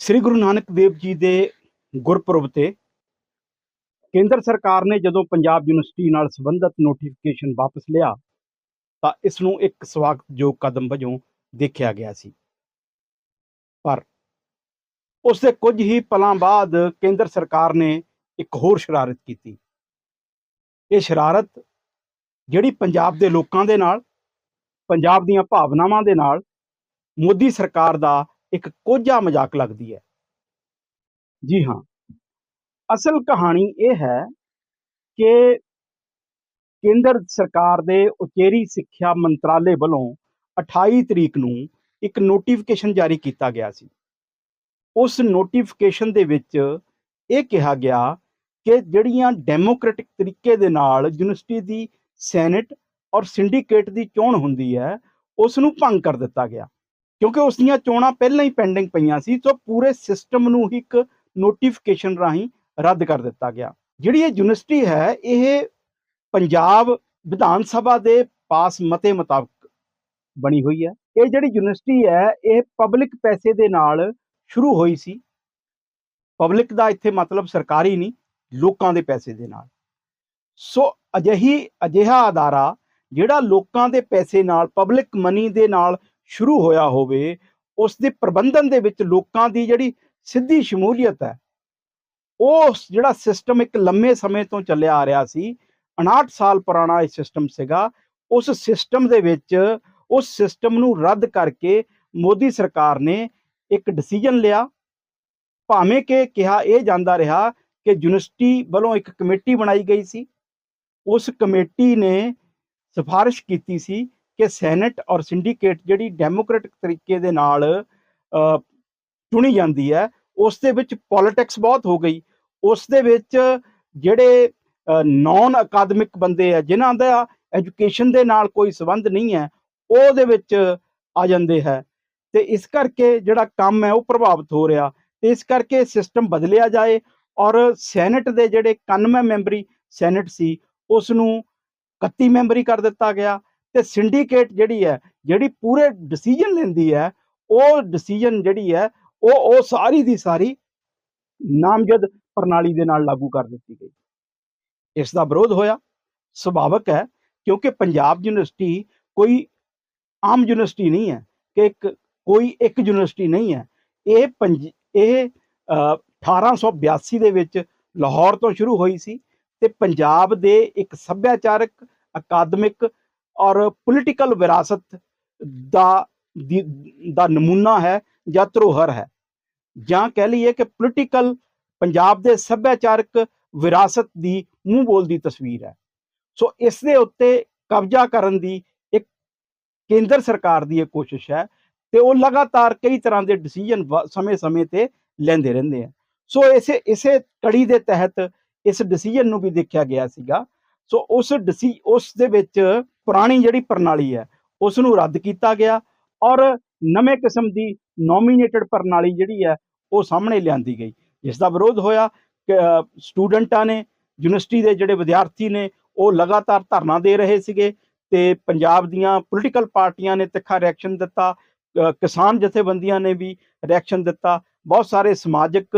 ਸ੍ਰੀ ਗੁਰੂ ਨਾਨਕ ਦੇਵ ਜੀ ਦੇ ਗੁਰਪੁਰਬ ਤੇ ਕੇਂਦਰ ਸਰਕਾਰ ਨੇ ਜਦੋਂ ਪੰਜਾਬ ਯੂਨੀਵਰਸਿਟੀ ਨਾਲ ਸੰਬੰਧਿਤ ਨੋਟੀਫਿਕੇਸ਼ਨ ਵਾਪਸ ਲਿਆ, ਤਾਂ ਇਸ ਨੂੰ ਇੱਕ ਸਵਾਗਤਯੋਗ ਕਦਮ ਵਜੋਂ ਦੇਖਿਆ ਗਿਆ ਸੀ। ਪਰ ਉਸ ਦੇ ਕੁਝ ਹੀ ਪਲਾਂ ਬਾਅਦ ਕੇਂਦਰ ਸਰਕਾਰ ਨੇ ਇੱਕ ਹੋਰ ਸ਼ਰਾਰਤ ਕੀਤੀ। ਇਹ ਸ਼ਰਾਰਤ ਜਿਹੜੀ ਪੰਜਾਬ ਦੇ ਲੋਕਾਂ ਦੇ ਨਾਲ, ਪੰਜਾਬ ਦੀਆਂ ਭਾਵਨਾਵਾਂ ਦੇ ਨਾਲ ਮੋਦੀ ਸਰਕਾਰ ਦਾ ਇੱਕ ਕੋਝਾ ਮਜ਼ਾਕ ਲੱਗਦੀ ਹੈ। ਜੀ ਹਾਂ। ਅਸਲ ਕਹਾਣੀ ਇਹ ਹੈ ਕਿ ਕੇਂਦਰ ਸਰਕਾਰ ਦੇ ਉਚੇਰੀ ਸਿੱਖਿਆ ਮੰਤਰਾਲੇ ਵੱਲੋਂ 28 ਤਰੀਕ ਨੂੰ ਇੱਕ ਨੋਟੀਫਿਕੇਸ਼ਨ ਜਾਰੀ ਕੀਤਾ ਗਿਆ ਸੀ। ਉਸ ਨੋਟੀਫਿਕੇਸ਼ਨ ਦੇ ਵਿੱਚ ਇਹ ਕਿਹਾ ਗਿਆ ਕਿ ਜਿਹੜੀਆਂ ਡੈਮੋਕ੍ਰੈਟਿਕ ਤਰੀਕੇ ਦੇ ਨਾਲ ਯੂਨੀਵਰਸਿਟੀ ਦੀ ਸੈਨੇਟ ਔਰ ਸਿੰਡੀਕੇਟ ਦੀ ਚੋਣ ਹੁੰਦੀ ਹੈ, ਉਸ ਨੂੰ ਭੰਗ ਕਰ ਦਿੱਤਾ ਗਿਆ। ਕਿਉਂਕਿ ਉਸ ਦੀਆਂ ਚੋਣਾਂ ਪਹਿਲਾਂ ਹੀ ਪੈਂਡਿੰਗ ਪਈਆਂ ਸੀ, ਸੋ ਪੂਰੇ ਸਿਸਟਮ ਨੂੰ ਹੀ ਇੱਕ ਨੋਟੀਫਿਕੇਸ਼ਨ ਰਾਹੀਂ ਰੱਦ ਕਰ ਦਿੱਤਾ ਗਿਆ। ਜਿਹੜੀ ਇਹ ਯੂਨੀਵਰਸਿਟੀ ਹੈ, ਇਹ ਪੰਜਾਬ ਵਿਧਾਨ ਸਭਾ ਦੇ ਪਾਸ ਮਤੇ ਮੁਤਾਬਕ ਬਣੀ ਹੋਈ ਹੈ। ਇਹ ਜਿਹੜੀ ਯੂਨੀਵਰਸਿਟੀ ਹੈ, ਇਹ ਪਬਲਿਕ ਪੈਸੇ ਦੇ ਨਾਲ ਸ਼ੁਰੂ ਹੋਈ ਸੀ। ਪਬਲਿਕ ਦਾ ਇੱਥੇ ਮਤਲਬ ਸਰਕਾਰੀ ਨਹੀਂ, ਲੋਕਾਂ ਦੇ ਪੈਸੇ ਦੇ ਨਾਲ। ਸੋ ਅਜਿਹੀ ਅਜਿਹਾ ਅਦਾਰਾ ਜਿਹੜਾ ਲੋਕਾਂ ਦੇ ਪੈਸੇ ਨਾਲ ਪਬਲਿਕ ਮਨੀ ਦੇ ਨਾਲ ਸ਼ੁਰੂ ਹੋਇਆ ਹੋਵੇ, ਉਸ ਦੇ ਪ੍ਰਬੰਧਨ ਦੇ ਵਿੱਚ ਲੋਕਾਂ ਦੀ ਜਿਹੜੀ ਸਿੱਧੀ ਸ਼ਮੂਲੀਅਤ ਹੈ ਉਹ ਜਿਹੜਾ ਸਿਸਟਮ ਇੱਕ ਲੰਮੇ ਸਮੇਂ ਤੋਂ ਚੱਲਿਆ ਆ ਰਿਹਾ ਸੀ 59 ਸਾਲ ਪੁਰਾਣਾ ਇਹ ਸਿਸਟਮ ਸੀਗਾ, ਉਸ ਸਿਸਟਮ ਦੇ ਵਿੱਚ ਉਸ ਸਿਸਟਮ ਨੂੰ ਰੱਦ ਕਰਕੇ ਮੋਦੀ ਸਰਕਾਰ ਨੇ ਇੱਕ ਡਿਸੀਜਨ ਲਿਆ, ਭਾਵੇਂ ਕਿ ਕਿਹਾ ਇਹ ਜਾਂਦਾ ਰਿਹਾ ਕਿ ਯੂਨੀਵਰਸਿਟੀ ਵੱਲੋਂ ਇੱਕ ਕਮੇਟੀ ਬਣਾਈ ਗਈ ਸੀ, ਉਸ ਕਮੇਟੀ ਨੇ ਸਿਫਾਰਿਸ਼ ਕੀਤੀ ਸੀ ਕਿ ਸੈਨੇਟ ਔਰ ਸਿੰਡੀਕੇਟ ਜਿਹੜੀ ਡੈਮੋਕ੍ਰੈਟਿਕ ਤਰੀਕੇ ਦੇ ਨਾਲ ਚੁਣੀ ਜਾਂਦੀ ਹੈ, ਉਸ ਦੇ ਵਿੱਚ ਪੋਲਿਟਿਕਸ ਬਹੁਤ ਹੋ ਗਈ। ਉਸ ਦੇ ਵਿੱਚ ਜਿਹੜੇ ਨਾਨ ਅਕਾਦਮਿਕ ਬੰਦੇ ਆ, ਜਿਨ੍ਹਾਂ ਦਾ ਐਜੂਕੇਸ਼ਨ ਦੇ ਨਾਲ ਕੋਈ ਸੰਬੰਧ ਨਹੀਂ ਹੈ ਉਹਦੇ ਵਿੱਚ ਆ ਜਾਂਦੇ ਹੈ। ਤੇ ਇਸ ਕਰਕੇ ਜਿਹੜਾ ਕੰਮ ਹੈ ਉਹ ਪ੍ਰਭਾਵਿਤ ਹੋ ਰਿਹਾ। ਤੇ ਇਸ ਕਰਕੇ ਸਿਸਟਮ ਬਦਲਿਆ ਜਾਏ ਔਰ ਸੈਨੇਟ ਦੇ ਜਿਹੜੇ 91 ਮੈਂਬਰੀ ਸੈਨੇਟ ਸੀ ਉਸ ਨੂੰ 31 ਮੈਂਬਰੀ ਕਰ ਦਿੱਤਾ ਗਿਆ। ਤੇ ਸਿੰਡੀਕੇਟ ਜਿਹੜੀ ਹੈ ਜਿਹੜੀ ਪੂਰੇ ਡਿਸੀਜਨ ਲੈਂਦੀ ਹੈ ਉਹ ਡਿਸੀਜਨ ਜਿਹੜੀ ਹੈ ਉਹ ਉਹ ਸਾਰੀ ਦੀ ਸਾਰੀ ਨਾਮਜ਼ਦ ਪ੍ਰਣਾਲੀ ਦੇ ਨਾਲ ਲਾਗੂ ਕਰ ਦਿੱਤੀ ਗਈ। ਇਸ ਦਾ ਵਿਰੋਧ ਹੋਇਆ। ਸੁਭਾਵਕ ਹੈ ਕਿਉਂਕਿ ਪੰਜਾਬ ਯੂਨੀਵਰਸਿਟੀ ਕੋਈ ਆਮ ਯੂਨੀਵਰਸਿਟੀ ਨਹੀਂ ਹੈ ਕਿ ਇੱਕ ਕੋਈ ਇੱਕ ਯੂਨੀਵਰਸਿਟੀ ਨਹੀਂ ਹੈ। ਇਹ ਪੰਜ ਇਹ ਅ, 1882 ਦੇ ਵਿੱਚ ਲਾਹੌਰ ਤੋਂ ਸ਼ੁਰੂ ਹੋਈ ਸੀ ਤੇ ਪੰਜਾਬ ਦੇ ਇੱਕ ਸੱਭਿਆਚਾਰਕ ਅਕਾਦਮਿਕ ਔਰ ਪੋਲੀਟੀਕਲ ਵਿਰਾਸਤ ਦਾ ਦੀ- ਦਾ ਨਮੂਨਾ ਹੈ ਜਾਂ ਧਰੋਹਰ ਹੈ। ਜਾਂ ਕਹਿ ਲਈਏ ਕਿ ਪੋਲੀਟੀਕਲ ਪੰਜਾਬ ਦੇ ਸੱਭਿਆਚਾਰਕ ਵਿਰਾਸਤ ਦੀ ਮੂੰਹ ਬੋਲਦੀ ਤਸਵੀਰ ਹੈ। ਸੋ ਇਸ ਦੇ ਉੱਤੇ ਕਬਜ਼ਾ ਕਰਨ ਦੀ ਇੱਕ ਕੇਂਦਰ ਸਰਕਾਰ ਦੀ ਇਹ ਕੋਸ਼ਿਸ਼ ਹੈ ਤੇ ਉਹ ਲਗਾਤਾਰ ਕਈ ਤਰ੍ਹਾਂ ਦੇ ਡਿਸੀਜਨ ਸਮੇਂ-ਸਮੇਂ ਤੇ ਲੈਂਦੇ ਰਹਿੰਦੇ ਆ। ਸੋ ਇਸੇ ਇਸੇ ਕੜੀ ਦੇ ਤਹਿਤ ਇਸ ਡਿਸੀਜਨ ਨੂੰ ਵੀ ਦੇਖਿਆ ਗਿਆ ਸੀਗਾ। ਸੋ ਉਸ ਡਿਸੀ ਉਸ ਦੇ ਵਿੱਚ ਪੁਰਾਣੀ ਜਿਹੜੀ ਪ੍ਰਣਾਲੀ ਹੈ ਉਸ ਨੂੰ ਰੱਦ ਕੀਤਾ ਗਿਆ ਔਰ ਨਵੇਂ ਕਿਸਮ ਦੀ ਨੋਮੀਨੇਟਡ ਪ੍ਰਣਾਲੀ ਜਿਹੜੀ ਹੈ, ਉਹ ਸਾਹਮਣੇ ਲਿਆਂਦੀ ਗਈ। ਜਿਸ ਦਾ ਵਿਰੋਧ ਹੋਇਆ ਸਟੂਡੈਂਟਾਂ ਨੇ, ਯੂਨੀਵਰਸਿਟੀ ਦੇ ਜਿਹੜੇ ਵਿਦਿਆਰਥੀ ਨੇ, ਉਹ ਲਗਾਤਾਰ ਧਰਨਾ ਦੇ ਰਹੇ ਸੀਗੇ ਤੇ ਪੰਜਾਬ ਦੀਆਂ ਪੋਲੀਟੀਕਲ ਪਾਰਟੀਆਂ ਨੇ ਤਿੱਖਾ ਰਿਐਕਸ਼ਨ ਦਿੱਤਾ ਕਿਸਾਨ ਜਥੇਬੰਦੀਆਂ ਨੇ ਵੀ ਰਿਐਕਸ਼ਨ ਦਿੱਤਾ। ਬਹੁਤ ਸਾਰੇ ਸਮਾਜਿਕ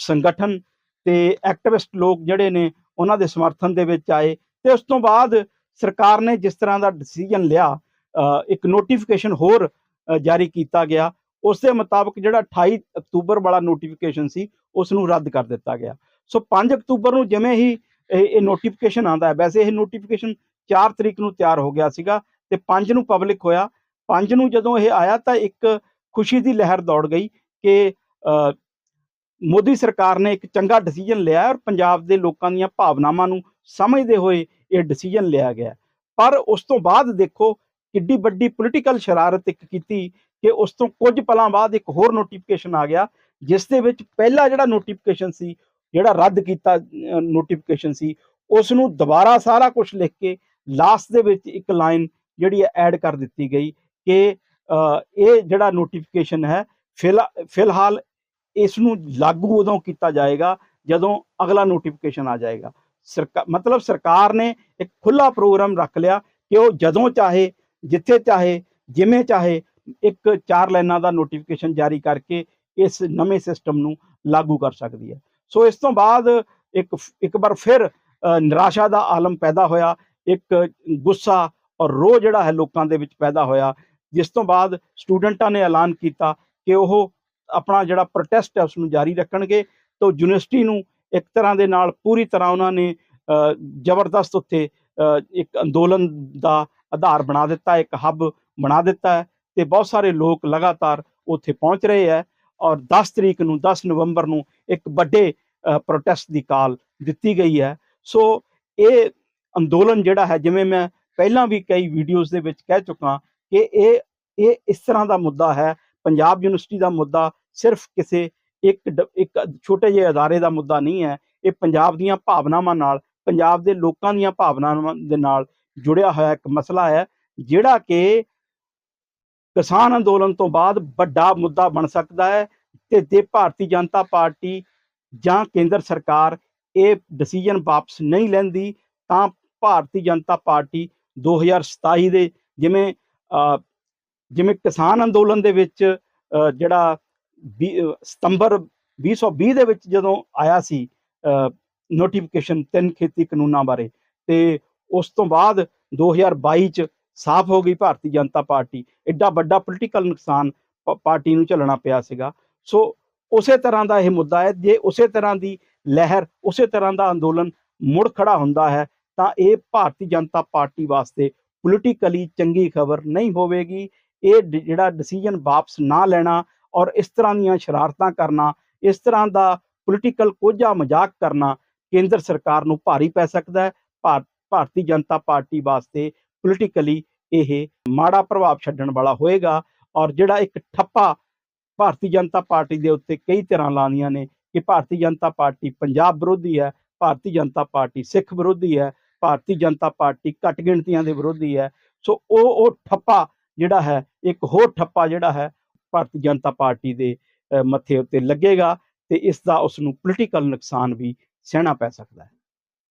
ਸੰਗਠਨ ਤੇ ਐਕਟਿਵਿਸਟ ਲੋਕ ਜਿਹੜੇ ਨੇ, ਉਹਨਾਂ ਦੇ ਸਮਰਥਨ ਦੇ ਵਿੱਚ ਆਏ ਤੇ ਉਸ ਤੋਂ ਬਾਅਦ ਸਰਕਾਰ ਨੇ ਜਿਸ ਤਰ੍ਹਾਂ ਦਾ ਡਿਸੀਜਨ ਲਿਆ ਇੱਕ ਨੋਟੀਫਿਕੇਸ਼ਨ ਹੋਰ ਜਾਰੀ ਕੀਤਾ ਗਿਆ ਉਸ ਦੇ ਮੁਤਾਬਕ ਜਿਹੜਾ 28 ਅਕਤੂਬਰ ਵਾਲਾ ਨੋਟੀਫਿਕੇਸ਼ਨ ਸੀ ਉਸ ਨੂੰ ਰੱਦ ਕਰ ਦਿੱਤਾ ਗਿਆ। ਸੋ 5 ਅਕਤੂਬਰ ਨੂੰ ਜਿਵੇਂ ਹੀ ਇਹ ਨੋਟੀਫਿਕੇਸ਼ਨ ਆਂਦਾ ਹੈ, ਵੈਸੇ ਇਹ ਨੋਟੀਫਿਕੇਸ਼ਨ 4 ਤਰੀਕ ਨੂੰ ਤਿਆਰ ਹੋ ਗਿਆ ਸੀਗਾ ਤੇ 5 ਨੂੰ ਪਬਲਿਕ ਹੋਇਆ। 5 ਨੂੰ ਜਦੋਂ ਇਹ ਆਇਆ ਤਾਂ ਇੱਕ ਖੁਸ਼ੀ ਦੀ ਲਹਿਰ ਦੌੜ ਗਈ ਕਿ ਮੋਦੀ ਸਰਕਾਰ ਨੇ ਇੱਕ ਚੰਗਾ ਡਿਸੀਜਨ ਲਿਆ ਔਰ ਪੰਜਾਬ ਦੇ ਲੋਕਾਂ ਦੀਆਂ ਭਾਵਨਾਵਾਂ ਨੂੰ ਸਮਝਦੇ ਹੋਏ ਇਹ ਡਿਸੀਜਨ ਲਿਆ ਗਿਆ। ਪਰ ਉਸ ਤੋਂ ਬਾਅਦ ਦੇਖੋ ਕਿੱਡੀ ਵੱਡੀ ਪੋਲੀਟੀਕਲ ਸ਼ਰਾਰਤ ਇੱਕ ਕੀਤੀ ਕਿ ਉਸ ਤੋਂ ਕੁਝ ਪਲਾਂ ਬਾਅਦ ਇੱਕ ਹੋਰ ਨੋਟੀਫਿਕੇਸ਼ਨ ਆ ਗਿਆ, ਜਿਸ ਦੇ ਵਿੱਚ ਪਹਿਲਾ ਜਿਹੜਾ ਨੋਟੀਫਿਕੇਸ਼ਨ ਸੀ, ਜਿਹੜਾ ਰੱਦ ਕੀਤਾ ਨੋਟੀਫਿਕੇਸ਼ਨ ਸੀ ਉਸ ਨੂੰ ਦੁਬਾਰਾ ਸਾਰਾ ਕੁਝ ਲਿਖ ਕੇ ਲਾਸਟ ਦੇ ਵਿੱਚ ਇੱਕ ਲਾਈਨ ਜਿਹੜੀ ਹੈ ਐਡ ਕਰ ਦਿੱਤੀ ਗਈ ਕਿ ਇਹ ਜਿਹੜਾ ਨੋਟੀਫਿਕੇਸ਼ਨ ਹੈ ਫਿਲਹਾ- ਫਿਲਹਾਲ ਇਸ ਨੂੰ ਲਾਗੂ ਉਦੋਂ ਕੀਤਾ ਜਾਏਗਾ ਜਦੋਂ ਅਗਲਾ ਨੋਟੀਫਿਕੇਸ਼ਨ ਆ ਜਾਏਗਾ। ਸਰਕਾਰ ਮਤਲਬ ਸਰਕਾਰ ਨੇ ਇੱਕ ਖੁੱਲਾ ਪ੍ਰੋਗਰਾਮ ਰੱਖ ਲਿਆ ਕਿ ਉਹ ਜਦੋਂ ਚਾਹੇ, ਜਿੱਥੇ ਚਾਹੇ, ਜਿਵੇਂ ਚਾਹੇ, ਇੱਕ ਚਾਰ ਲਾਈਨਾਂ ਦਾ ਨੋਟੀਫਿਕੇਸ਼ਨ ਜਾਰੀ ਕਰਕੇ ਇਸ ਨਵੇਂ ਸਿਸਟਮ ਨੂੰ ਲਾਗੂ ਕਰ ਸਕਦੀ ਹੈ। ਸੋ ਇਸ ਤੋਂ ਬਾਅਦ ਇੱਕ ਇੱਕ ਵਾਰ ਫਿਰ ਨਿਰਾਸ਼ਾ ਦਾ ਆਲਮ ਪੈਦਾ ਹੋਇਆ, ਇੱਕ ਗੁੱਸਾ ਔਰ ਰੋਹ ਜਿਹੜਾ ਹੈ ਲੋਕਾਂ ਦੇ ਵਿੱਚ ਪੈਦਾ ਹੋਇਆ, ਜਿਸ ਤੋਂ ਬਾਅਦ ਸਟੂਡੈਂਟਾਂ ਨੇ ਐਲਾਨ ਕੀਤਾ ਕਿ ਉਹ ਆਪਣਾ ਜਿਹੜਾ ਪ੍ਰੋਟੈਸਟ ਹੈ ਉਸ ਨੂੰ ਜਾਰੀ ਰੱਖਣਗੇ, ਤਾਂ ਯੂਨੀਵਰਸਿਟੀ ਨੂੰ ਇੱਕ ਤਰ੍ਹਾਂ ਦੇ ਨਾਲ ਪੂਰੀ ਤਰ੍ਹਾਂ ਉਹਨਾਂ ਨੇ ਜ਼ਬਰਦਸਤ ਉੱਥੇ ਇੱਕ ਅੰਦੋਲਨ ਦਾ ਆਧਾਰ ਬਣਾ ਦਿੱਤਾ, ਇੱਕ ਹੱਬ ਬਣਾ ਦਿੱਤਾ ਹੈ ਤੇ ਬਹੁਤ ਸਾਰੇ ਲੋਕ ਲਗਾਤਾਰ ਉੱਥੇ ਪਹੁੰਚ ਰਹੇ ਹੈ ਔਰ 10 ਤਰੀਕ ਨੂੰ 10 ਨਵੰਬਰ ਨੂੰ ਇੱਕ ਵੱਡੇ ਪ੍ਰੋਟੈਸਟ ਦੀ ਕਾਲ ਦਿੱਤੀ ਗਈ ਹੈ। ਸੋ ਇਹ ਅੰਦੋਲਨ ਜਿਹੜਾ ਹੈ, ਜਿਵੇਂ ਮੈਂ ਪਹਿਲਾਂ ਵੀ ਕਈ ਵੀਡੀਓਜ਼ ਦੇ ਵਿੱਚ ਕਹਿ ਚੁੱਕਾ ਕਿ ਇਹ ਇਹ ਇਸ ਤਰ੍ਹਾਂ ਦਾ ਮੁੱਦਾ ਹੈ, ਪੰਜਾਬ ਯੂਨੀਵਰਸਿਟੀ ਦਾ ਮੁੱਦਾ ਸਿਰਫ ਕਿਸੇ ਇੱਕ ਡ- ਇੱਕ ਛੋਟੇ ਜਿਹੇ ਅਦਾਰੇ ਦਾ ਮੁੱਦਾ ਨਹੀਂ ਹੈ, ਇਹ ਪੰਜਾਬ ਦੀਆਂ ਭਾਵਨਾਵਾਂ ਨਾਲ, ਪੰਜਾਬ ਦੇ ਲੋਕਾਂ ਦੀਆਂ ਭਾਵਨਾਵਾਂ ਦੇ ਨਾਲ ਜੁੜਿਆ ਹੋਇਆ ਇੱਕ ਮਸਲਾ ਹੈ, ਜਿਹੜਾ ਕਿ ਕਿਸਾਨ ਅੰਦੋਲਨ ਤੋਂ ਬਾਅਦ ਵੱਡਾ ਮੁੱਦਾ ਬਣ ਸਕਦਾ ਹੈ, ਤੇ ਜੇ ਭਾਰਤੀ ਜਨਤਾ ਪਾਰਟੀ ਜਾਂ ਕੇਂਦਰ ਸਰਕਾਰ ਇਹ ਡਿਸੀਜਨ ਵਾਪਸ ਨਹੀਂ ਲੈਂਦੀ, ਤਾਂ ਭਾਰਤੀ ਜਨਤਾ ਪਾਰਟੀ 2027 ਦੇ ਜਿਵੇਂ ਜਿਵੇਂ ਕਿਸਾਨ ਅੰਦੋਲਨ ਦੇ ਵਿੱਚ ਜਿਹੜਾ ਸਤੰਬਰ 2020 ਦੇ ਵਿੱਚ ਜਦੋਂ ਆਇਆ ਸੀ ਨੋਟੀਫਿਕੇਸ਼ਨ ਤਿੰਨ ਖੇਤੀ ਕਾਨੂੰਨਾਂ ਬਾਰੇ, ਤੇ ਉਸ ਤੋਂ ਬਾਅਦ 2022 ਚ ਸਾਫ਼ ਹੋ ਗਈ ਭਾਰਤੀ ਜਨਤਾ ਪਾਰਟੀ। ਐਡਾ ਵੱਡਾ ਪੋਲੀਟੀਕਲ ਨੁਕਸਾਨ ਪਾਰਟੀ ਨੂੰ ਝੱਲਣਾ ਪਿਆ ਸੀਗਾ। ਸੋ ਉਸੇ ਤਰ੍ਹਾਂ ਦਾ ਇਹ ਮੁੱਦਾ ਹੈ, ਜੇ ਉਸੇ ਤਰ੍ਹਾਂ ਦੀ ਲਹਿਰ, ਉਸੇ ਤਰ੍ਹਾਂ ਦਾ ਅੰਦੋਲਨ ਮੁੜ ਖੜਾ ਹੁੰਦਾ ਹੈ, ਤਾਂ ਇਹ ਭਾਰਤੀ ਜਨਤਾ ਪਾਰਟੀ ਵਾਸਤੇ ਪੋਲੀਟੀਕਲੀ ਚੰਗੀ ਖਬਰ ਨਹੀਂ ਹੋਵੇਗੀ। ਇਹ ਡ- ਜਿਹੜਾ ਡਿਸੀਜਨ ਵਾਪਸ ਨਾ ਲੈਣਾ ਔਰ ਇਸ ਤਰ੍ਹਾਂ ਦੀਆਂ ਸ਼ਰਾਰਤਾਂ ਕਰਨਾ, ਇਸ ਤਰ੍ਹਾਂ ਦਾ ਪੋਲੀਟੀਕਲ ਕੋਝਾ ਮਜ਼ਾਕ ਕਰਨਾ ਕੇਂਦਰ ਸਰਕਾਰ ਨੂੰ ਭਾਰੀ ਪੈ ਸਕਦਾ ਹੈ। ਭਾਰ- ਭਾਰਤੀ ਜਨਤਾ ਪਾਰਟੀ ਵਾਸਤੇ ਪੋਲੀਟੀਕਲੀ ਇਹ ਮਾੜਾ ਪ੍ਰਭਾਵ ਛੱਡਣ ਵਾਲਾ ਹੋਏਗਾ ਔਰ ਜਿਹੜਾ ਇੱਕ ਠੱਪਾ ਭਾਰਤੀ ਜਨਤਾ ਪਾਰਟੀ ਦੇ ਉੱਤੇ ਕਈ ਤਰ੍ਹਾਂ ਲਾਉਂਦੀਆਂ ਨੇ ਕਿ ਭਾਰਤੀ ਜਨਤਾ ਪਾਰਟੀ ਪੰਜਾਬ ਵਿਰੋਧੀ ਹੈ, ਭਾਰਤੀ ਜਨਤਾ ਪਾਰਟੀ ਸਿੱਖ ਵਿਰੋਧੀ ਹੈ, ਭਾਰਤੀ ਜਨਤਾ ਪਾਰਟੀ ਘੱਟ ਗਿਣਤੀਆਂ ਦੇ ਵਿਰੋਧੀ ਹੈ। ਸੋ ਉਹ ਉਹ ਠੱਪਾ ਜਿਹੜਾ ਹੈ, ਇੱਕ ਹੋਰ ਠੱਪਾ ਜਿਹੜਾ ਹੈ ਭਾਰਤੀ ਜਨਤਾ ਪਾਰਟੀ ਦੇ ਮੱਥੇ ਉੱਤੇ ਲੱਗੇਗਾ ਤੇ ਇਸ ਦਾ ਉਸ ਨੂੰ ਪੋਲੀਟੀਕਲ ਨੁਕਸਾਨ ਵੀ ਸਹਿਣਾ ਪੈ ਸਕਦਾ ਹੈ।